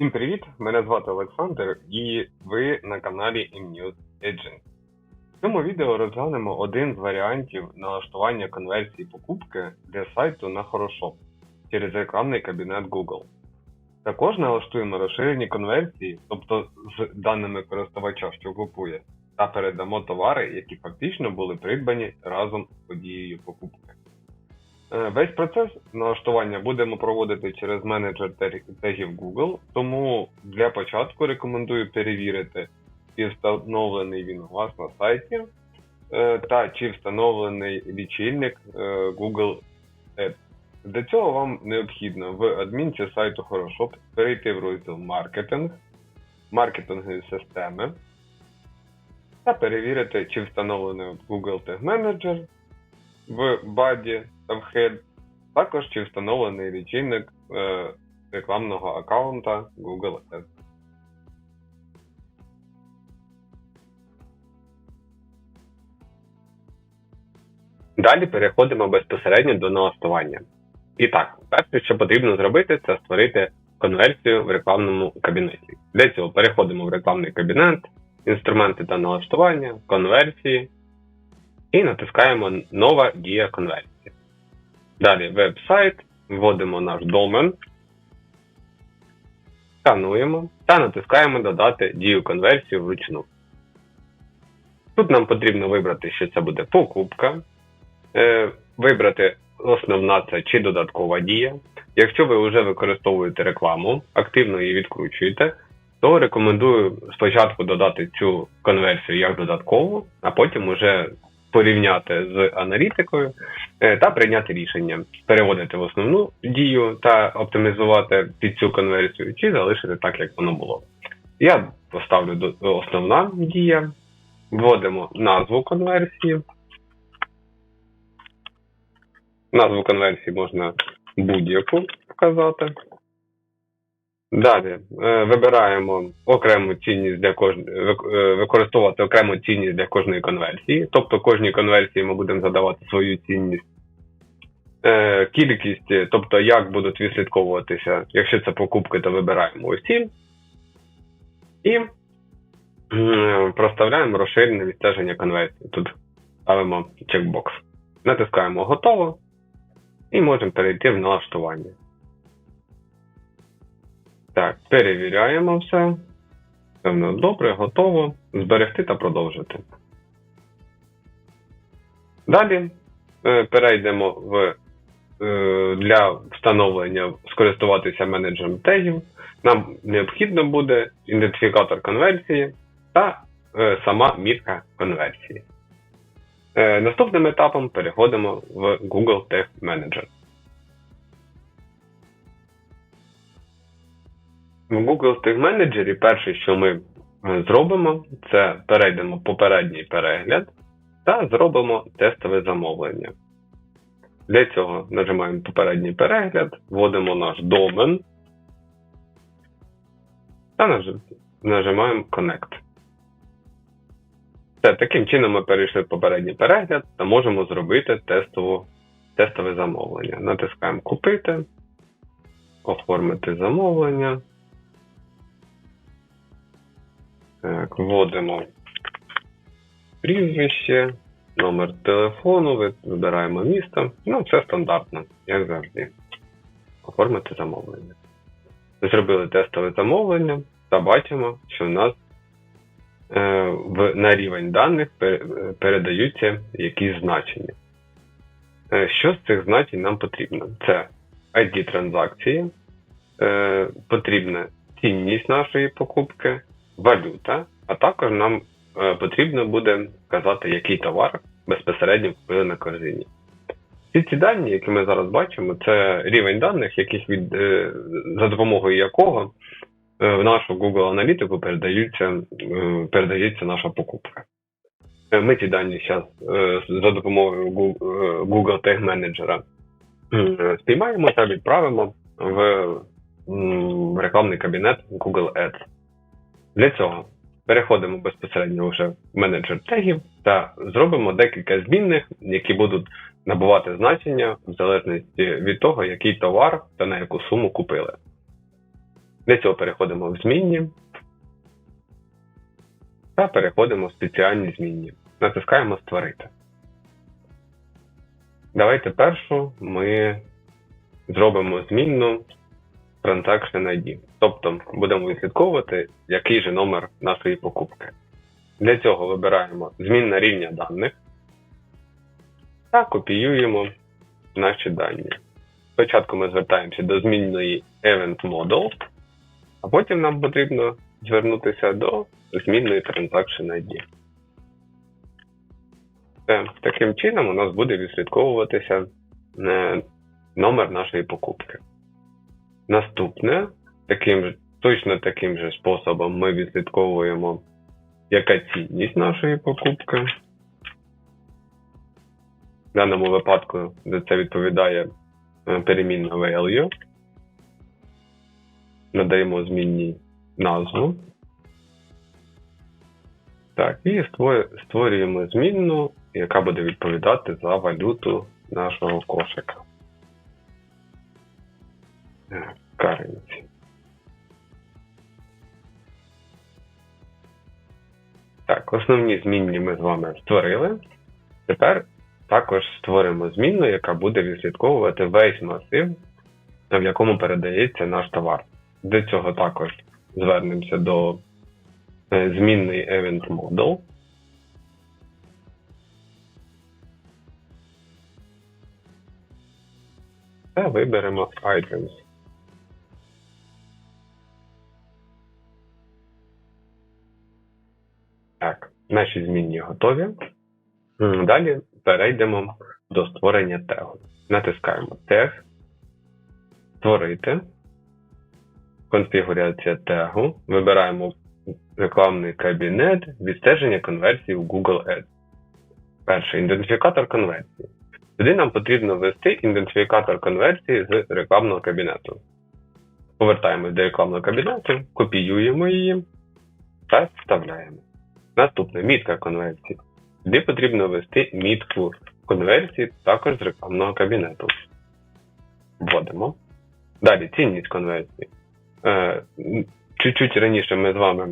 Всім привіт! Мене звати Олександр і ви на каналі ImNews Agent. В цьому відео розглянемо один з варіантів налаштування конверсії покупки для сайту на Хорошоп через рекламний кабінет Google. Також налаштуємо розширені конверсії, тобто з даними користувача, що купує, та передамо товари, які фактично були придбані разом з подією покупки. Е, Весь процес налаштування будемо проводити через менеджер тегів Google, тому для початку рекомендую перевірити, чи встановлений він у вас на сайті, е, та чи встановлений лічильник е, Google Ads. Для цього вам необхідно в адмінці сайту Хорошоп перейти в розділ маркетинг, маркетингові системи та перевірити, чи встановлений Google Tag Manager в баді та в head, також чи встановлений лічильник е, рекламного аккаунта Google Ads. Далі переходимо безпосередньо до налаштування. І так, перше, що потрібно зробити, це створити конверсію в рекламному кабінеті. Для цього переходимо в рекламний кабінет, інструменти та налаштування, конверсії і натискаємо Нова дія конверсії. Далі веб-сайт, вводимо наш домен, скануємо та натискаємо Додати дію конверсії вручну. Тут нам потрібно вибрати, що це буде покупка, е, вибрати основна це чи додаткова дія. Якщо ви вже використовуєте рекламу, активно її відкручуєте, то рекомендую спочатку додати цю конверсію як додаткову, а потім уже порівняти з аналітикою е, та прийняти рішення переводити в основну дію та оптимізувати під цю конверсію, чи залишити так, як воно було. Я поставлю до- основна дія, вводимо назву конверсії. Назву конверсії можна будь-яку вказати. Далі е, вибираємо окрему цінність для кожної використовувати окрему цінність для кожної конверсії. Тобто кожній конверсії ми будемо задавати свою цінність. Е, Кількість, е, тобто як будуть відслідковуватися, якщо це покупки, то вибираємо усі. І проставляємо розширене відстеження конверсії. Тут ставимо чекбокс. Натискаємо готово і можемо перейти в налаштування. Так, перевіряємо все. Все в нас добре, готово. Зберегти та продовжити. Далі е, перейдемо в, е, для встановлення скористуватися менеджером тегів. Нам необхідно буде ідентифікатор конверсії та е, сама мітка конверсії. Наступним етапом переходимо в Google Tag Manager. В Google Tag Manager перше, що ми е, зробимо, це перейдемо попередній перегляд та зробимо тестове замовлення. Для цього нажимаємо попередній перегляд, вводимо наш домен та нажимаємо Connect. Все, таким чином ми перейшли в попередній перегляд та можемо зробити тестову, тестове замовлення. Натискаємо Купити, оформити замовлення. Так, вводимо прізвище, номер телефону, ви- вибираємо місто. Ну, це стандартно, як завжди. Оформити замовлення. Зробили тестове замовлення та бачимо, що в нас е, на рівень даних пе- е, передаються якісь значення. Е, що з цих значень нам потрібно? Це ID транзакції, е, потрібна цінність нашої покупки, валюта, а також нам е, потрібно буде вказати, який товар безпосередньо купили на корзині. Всі ці дані, які ми зараз бачимо, це рівень даних, яких від, е, за допомогою якого е, в нашу Google аналітику передаються, передається наша покупка. Ми ці дані зараз за допомогою Google Tag Manager спіймаємо та відправимо в рекламний кабінет Google Ads. Для цього переходимо безпосередньо вже в менеджер тегів та зробимо декілька змінних, які будуть набувати значення в залежності від того, який товар та на яку суму купили. Для цього переходимо в змінні та переходимо в спеціальні змінні. Натискаємо Створити. Давайте першу ми зробимо змінну Transaction ID. Тобто будемо відслідковувати, який же номер нашої покупки. Для цього вибираємо змінна рівня даних та копіюємо наші дані. Спочатку ми звертаємося до змінної Event Model, а потім нам потрібно звернутися до змінної Transaction ID. Все. Таким чином у нас буде відслідковуватися е, номер нашої покупки. Наступне, таким точно таким же способом ми відслідковуємо, яка цінність нашої покупки. В даному випадку за це відповідає е, перемінна value. Надаємо змінній назву. Так, і створюємо змінну, яка буде відповідати за валюту нашого кошика. Так, Так, основні змінні ми з вами створили. Тепер також створимо змінну, яка буде відслідковувати весь масив, в якому передається наш товар. Для цього також звернемося до е, змінної Event Model. Та виберемо Items. Так, наші змінні готові. Далі перейдемо до створення тегу. Натискаємо тег, створити, конфігурація тегу, вибираємо рекламний кабінет, відстеження конверсії в Google Ads. Перший ідентифікатор конверсії. Сюди нам потрібно ввести ідентифікатор конверсії з рекламного кабінету. Повертаємось до рекламного кабінету, копіюємо її та вставляємо. Наступне мітка конверсії. Сюди потрібно ввести мітку конверсії також з рекламного кабінету. Вводимо. Далі цінність конверсії. Е, чуть-чуть раніше ми з вами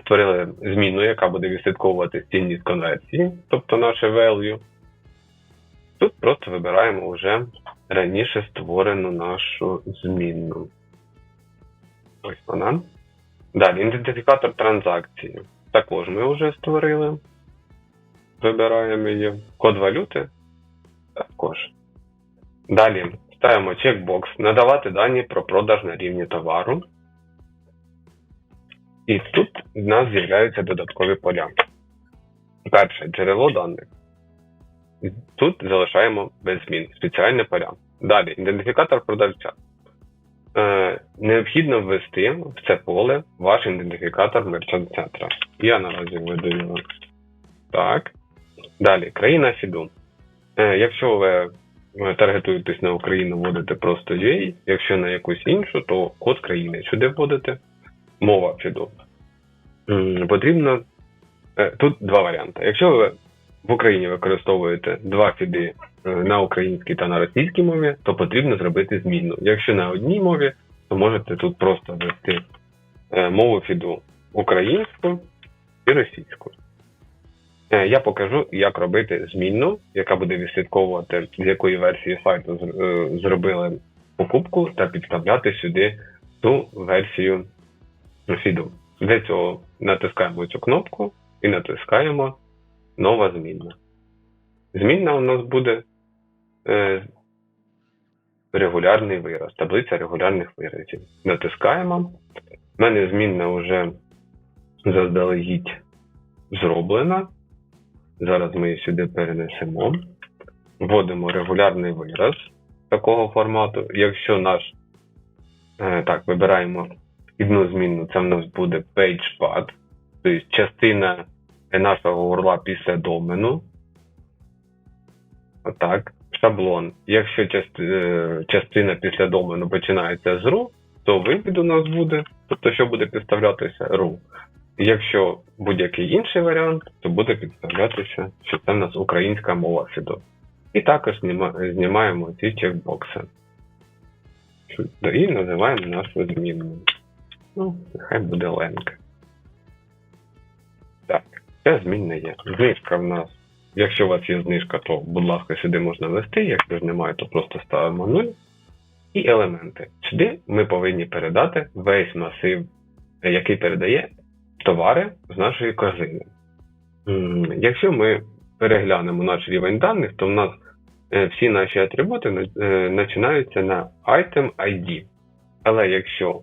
створили зміну, яка буде відслідковувати цінність конверсії, тобто наше value. Тут просто вибираємо вже раніше створену нашу змінну. Ось вона. Далі, ідентифікатор транзакції. Також ми вже створили. Вибираємо її. Код валюти. Також. Далі ставимо чекбокс, надавати дані про продаж на рівні товару. І тут в нас з'являються додаткові поля. Перше джерело даних. Тут залишаємо без змін спеціальне поля. Далі ідентифікатор продавця. Е, необхідно ввести в це поле ваш ідентифікатор мерчант центра. Я наразі введу його. Так. Далі, країна фіду. Е, якщо ви е, таргетуєтесь на Україну, вводите просто UA, якщо на якусь іншу, то код країни сюди вводите. Мова фіду. Потрібно. Тут два варіанти. Якщо ви в Україні використовуєте два фіди е, на українській та на російській мові, то потрібно зробити зміну. Якщо на одній мові, то можете тут просто ввести е, мову фіду українську і російську. Е, Я покажу, як робити змінну, яка буде відслідковувати, з якої версії сайту зробили покупку, та підставляти сюди ту версію фіду. Для цього натискаємо цю кнопку і натискаємо нова змінна. Змінна у нас буде е, регулярний вираз, таблиця регулярних виразів. Натискаємо. У мене змінна вже заздалегідь зроблена. Зараз ми її сюди перенесемо. Вводимо регулярний вираз такого формату. Якщо наш е, так, вибираємо одну змінну, це в нас буде PagePad, тобто частина нашого урла після домену. Отак. Шаблон. Якщо е, частина після домену починається з RU, то вивід у нас буде, тобто, що буде підставлятися RU. Якщо будь-який інший варіант, то буде підставлятися, що це в нас українська мова фідо. І також знімаємо ці чекбокси. І називаємо нашу змінну. Ну, нехай буде Ленка. Так, ця змінна є. Знижка в нас. Якщо у вас є знижка, то, будь ласка, сюди можна ввести. Якщо ж немає, то просто ставимо 0. І елементи. Сюди ми повинні передати весь масив, який передає товари з нашої корзини. Якщо ми переглянемо наш рівень даних, то в нас е, всі наші атрибути е, починаються на item ID. Але якщо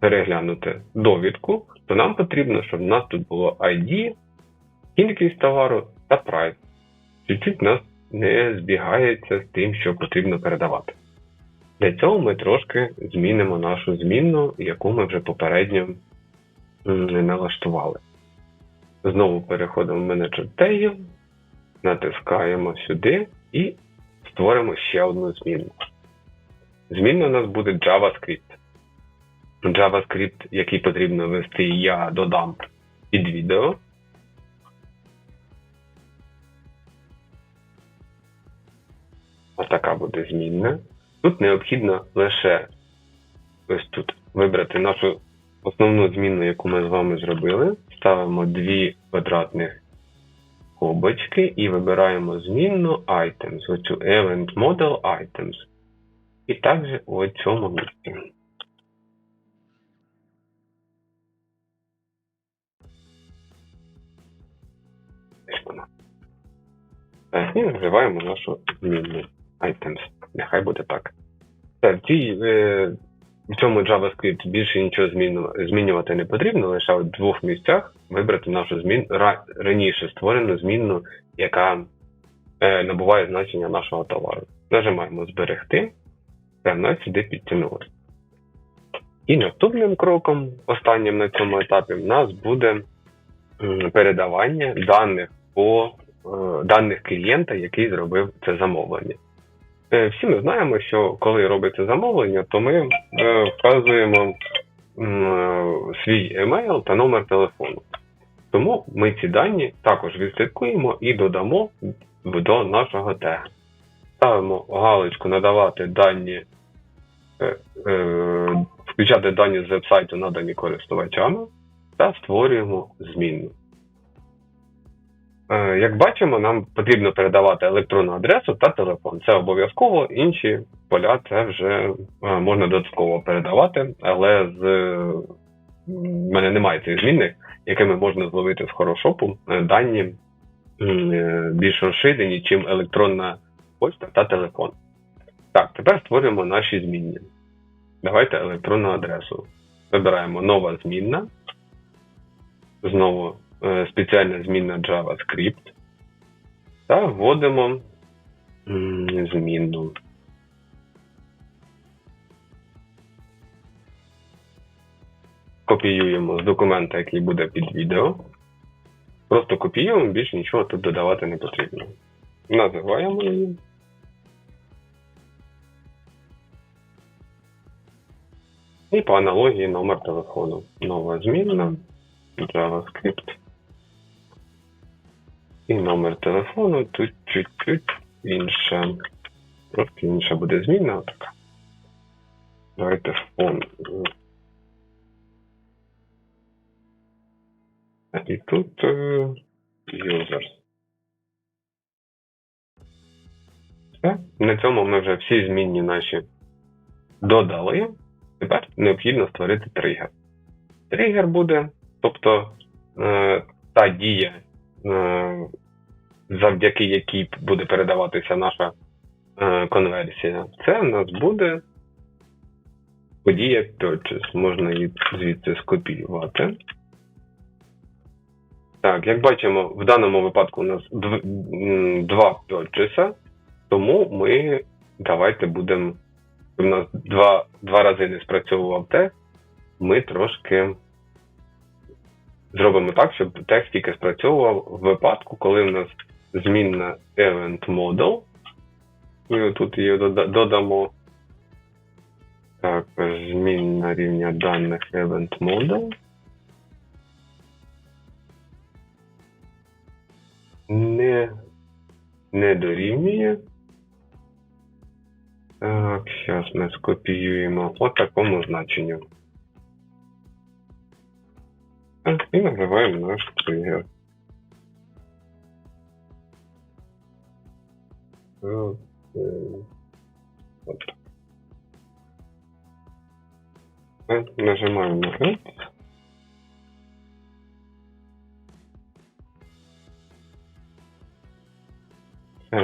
переглянути довідку, то нам потрібно, щоб в нас тут було ID, кількість товару та прайс. Чуть-чуть нас не збігається з тим, що потрібно передавати. Для цього ми трошки змінимо нашу змінну, яку ми вже попередньо м, налаштували. Знову переходимо в менеджер тегів, натискаємо сюди і створимо ще одну змінну. Змінна у нас буде JavaScript. JavaScript, який потрібно ввести, я додам під відео. Ось така буде змінна. Тут необхідно лише ось тут вибрати нашу основну зміну, яку ми з вами зробили. Ставимо дві квадратних скобочки і вибираємо змінну items, оцю event model items. І також у цьому місці. І називаємо нашу змінну items. Нехай буде так. В, цій, е, в цьому JavaScript більше нічого зміню- змінювати не потрібно, лише в двох місцях вибрати нашу змін, ра- раніше створену змінну, яка е, набуває значення нашого товару. Нажимаємо зберегти, та нас сюди підтягнули. І наступним кроком, останнім на цьому етапі, в нас буде передавання даних по е, даних клієнта, який зробив це замовлення. Е, Всі ми знаємо, що коли робиться замовлення, то ми е, вказуємо е, свій емейл та номер телефону. Тому ми ці дані також відслідкуємо і додамо до нашого тега. Ставимо галочку надавати дані, е, е, включати дані з вебсайту, надані користувачами, та створюємо змінну. Е, Як бачимо, нам потрібно передавати електронну адресу та телефон. Це обов'язково, інші поля це вже е, можна додатково передавати, але з е, в мене немає цих змінних, якими можна зловити з хорошопу дані більш розширені, чим електронна почта та телефон. Так, тепер створюємо наші змінні. Давайте електронну адресу. Вибираємо нова змінна. Знову спеціальна змінна JavaScript. Та вводимо змінну. Копіюємо з документа, який буде під відео. Просто копіюємо, більше нічого тут додавати не потрібно. Називаємо її. І по аналогії номер телефону. Нова змінна, JavaScript. І номер телефону тут чуть-чуть інше. Трошки інша буде змінна така. Давайте фон. І тут е, users. Все. На цьому ми вже всі змінні наші додали. Тепер необхідно створити тригер. Тригер буде, тобто е, та дія, завдяки якій буде передаватися наша е, конверсія. Це в нас буде подія purchase. Можна її звідси скопіювати. Так, як бачимо, в даному випадку у нас дв- два purchase, тому ми давайте будемо. У нас два, два рази не спрацьовував тест, ми трошки зробимо так, щоб тест тільки спрацьовував в випадку, коли в нас змінна event model. Ми тут її додамо. Так, змінна рівня даних event model. Не, не дорівнює. Так, зараз ми скопіюємо по такому значенню. Все, і називаємо наш тригер. Е, е, от. Нажимаємо на Enter.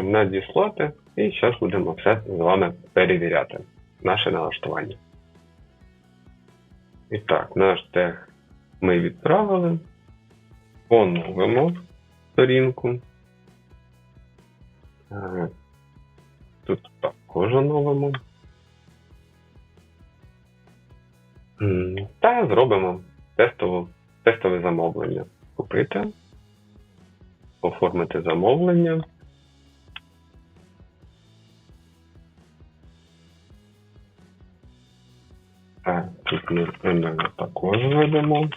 Надіслати. І зараз будемо все з вами перевіряти. Наше налаштування. І так, наш тег ми відправили. Оновимо сторінку. Е, Тут також оновимо. Та зробимо тестову, тестове замовлення. Купити, оформити замовлення. Так, тут ми email також ведемо.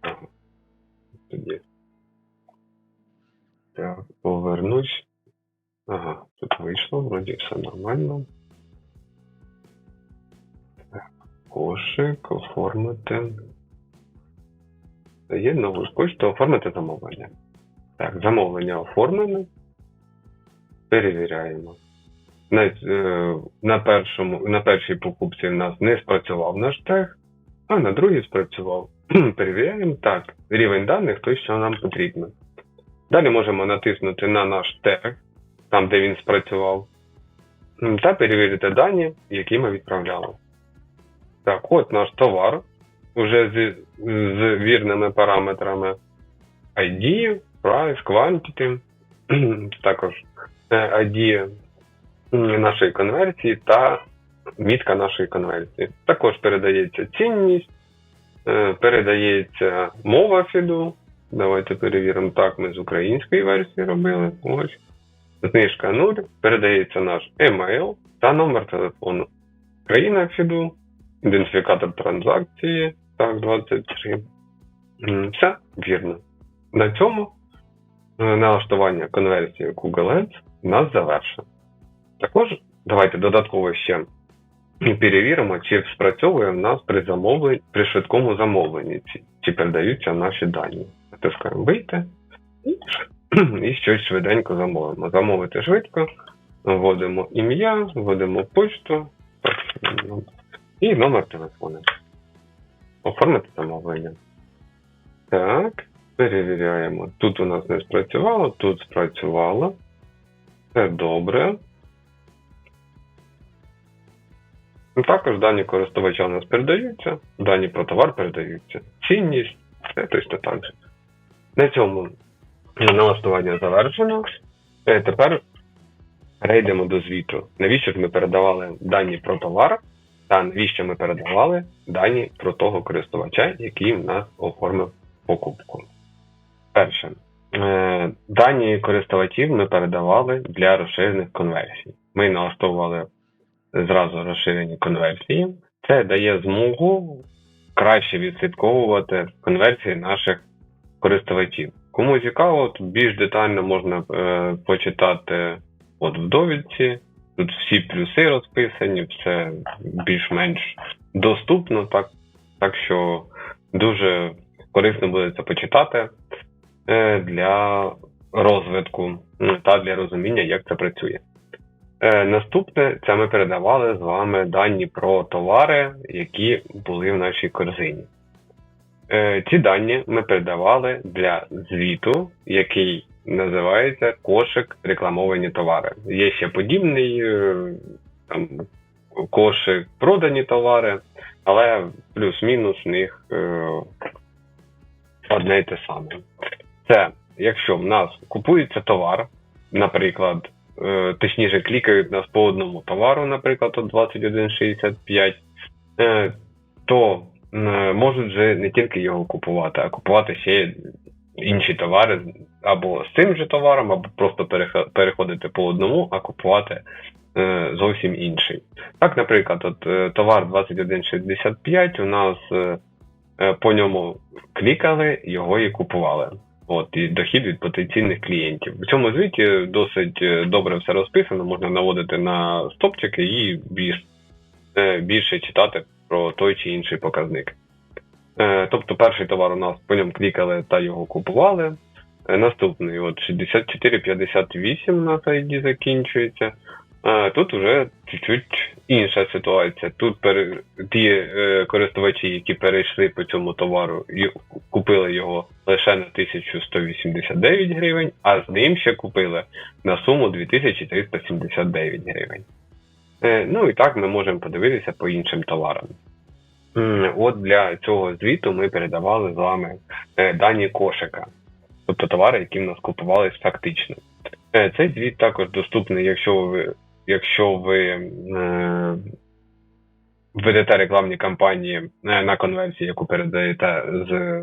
Ага. Тоді. Так, повернусь. Ага, тут вийшло, вроді все нормально. Так, кошик, оформити. Є нову почту, оформити замовлення. Так, замовлення оформлене. Перевіряємо. На, е, на, першому, на першій покупці в нас не спрацював наш тег, а на другій спрацював. Перевіряємо так. Рівень даних той, що нам потрібно. Далі можемо натиснути на наш тег, там де він спрацював, та перевірити дані, які ми відправляли. Так, от наш товар уже з, з вірними параметрами ID, price, quantity, також е, ID нашої конверсії та мітка нашої конверсії. Також передається цінність, е, передається мова фіду. Давайте перевіримо так, ми з української версії робили. Ось. Знижка 0, передається наш емейл та номер телефону. Країна фіду, ідентифікатор транзакції, так, 23. Все вірно. На цьому е, налаштування конверсії Google Ads у нас завершено. Також давайте додатково ще перевіримо, чи спрацьовує в нас при замовленні, при швидкому замовленні, чи передаються наші дані. Натискаємо вийти і, щось швиденько замовимо. Замовити швидко, вводимо ім'я, вводимо почту і номер телефону. Оформити замовлення. Так, перевіряємо. Тут у нас не спрацювало, тут спрацювало. Все добре. Також дані користувача у нас передаються, дані про товар передаються. Цінність, все точно так же. На цьому налаштування завершено. Е, Тепер перейдемо до звіту. Навіщо ж ми передавали дані про товар, та навіщо ми передавали дані про того користувача, який в нас оформив покупку. Перше. Е, Дані користувачів ми передавали для розширених конверсій. Ми налаштовували зразу розширені конверсії. Це дає змогу краще відслідковувати конверсії наших користувачів. Кому цікаво, тут більш детально можна е, почитати от в довідці. Тут всі плюси розписані, все більш-менш доступно, так, так що дуже корисно буде це почитати е, для розвитку та для розуміння, як це працює. Е, Наступне це ми передавали з вами дані про товари, які були в нашій корзині. Е, Ці дані ми передавали для звіту, який називається кошик рекламовані товари. Є ще подібний е, там, кошик продані товари, але плюс-мінус в них е, одне й те саме. Це якщо в нас купується товар, наприклад, точніше клікають нас по одному товару, наприклад, от 2165, е, то е, можуть вже не тільки його купувати, а купувати ще інші товари або з цим же товаром, або просто переходити по одному, а купувати е, зовсім інший. Так, наприклад, от е, товар 2165 у нас е, е, по ньому клікали, його і купували. От, і дохід від потенційних клієнтів. В цьому звіті досить е, добре все розписано, можна наводити на стопчики і більш, е, більше читати про той чи інший показник. Е, тобто перший товар у нас по ньому клікали та його купували. Наступний от 64,58 на сайті закінчується. Тут вже чуть-чуть інша ситуація. Тут ті е, користувачі, які перейшли по цьому товару, й- купили його лише на 1189 гривень, а з ним ще купили на суму 2379 гривень. Е, Ну і так ми можемо подивитися по іншим товарам. От для цього звіту ми передавали з вами е, дані кошика, тобто товари, які в нас купувались фактично. Цей звіт також доступний, якщо ви, якщо ви е, ведете рекламні кампанії е, на конверсії, яку передаєте з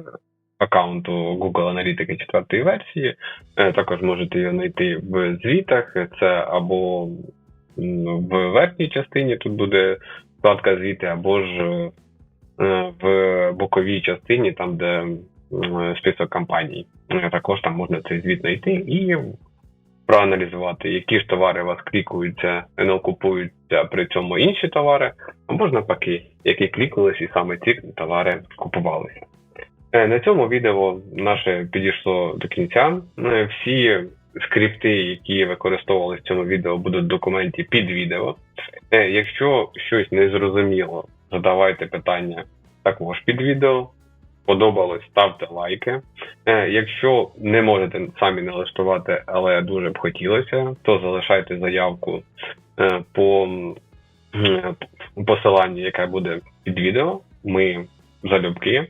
аккаунту Google Аналітики 4 версії. Е, Також можете його знайти в звітах. Це або в верхній частині тут буде вкладка звіти, або ж в боковій частині, там, де список компаній. Е, Також там можна цей звіт знайти і проаналізувати, які ж товари у вас клікуються, не купуються при цьому інші товари, або ж навпаки, які клікались і саме ці товари купувалися. Е, На цьому відео наше підійшло до кінця. Е, Всі скрипти, які використовували в цьому відео, будуть в документі під відео. Е, Якщо щось не зрозуміло, задавайте питання також під відео. Подобалось, ставте лайки. Е, Якщо не можете самі налаштувати, але дуже б хотілося, то залишайте заявку е, по е, посиланню, яке буде під відео. Ми залюбки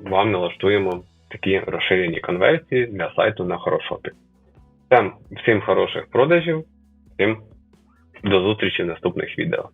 вам налаштуємо такі розширені конверсії для сайту на хорошопі. Всім хороших продажів, всім до зустрічі в наступних відео.